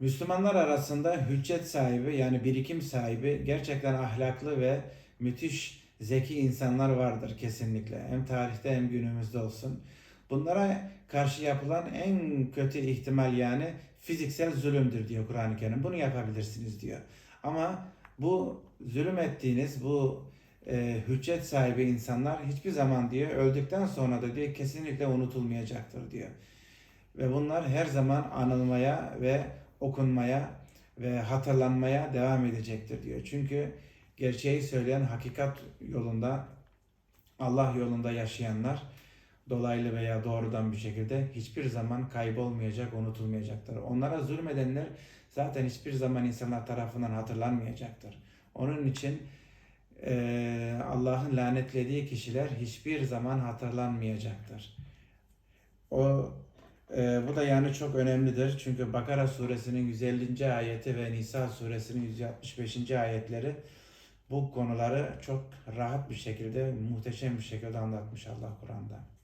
Müslümanlar arasında hüccet sahibi yani birikim sahibi gerçekten ahlaklı ve müthiş zeki insanlar vardır kesinlikle. Hem tarihte hem günümüzde olsun. Bunlara karşı yapılan en kötü ihtimal yani fiziksel zulümdür diyor Kur'an-ı Kerim. Bunu yapabilirsiniz diyor. Ama bu zulüm ettiğiniz bu e, hüccet sahibi insanlar hiçbir zaman diyor öldükten sonra da diyor kesinlikle unutulmayacaktır diyor. Ve bunlar her zaman anılmaya ve okunmaya ve hatırlanmaya devam edecektir diyor. Çünkü gerçeği söyleyen hakikat yolunda Allah yolunda yaşayanlar dolaylı veya doğrudan bir şekilde hiçbir zaman kaybolmayacak, unutulmayacaktır. Onlara zulmedenler zaten hiçbir zaman insanlar tarafından hatırlanmayacaktır. Onun için eee, Allah'ın lanetlediği kişiler hiçbir zaman hatırlanmayacaktır. O eee, bu da yani çok önemlidir. Çünkü Bakara suresinin 150. ayeti ve Nisa suresinin 165. ayetleri bu konuları çok rahat bir şekilde, muhteşem bir şekilde anlatmış Allah Kur'an'da.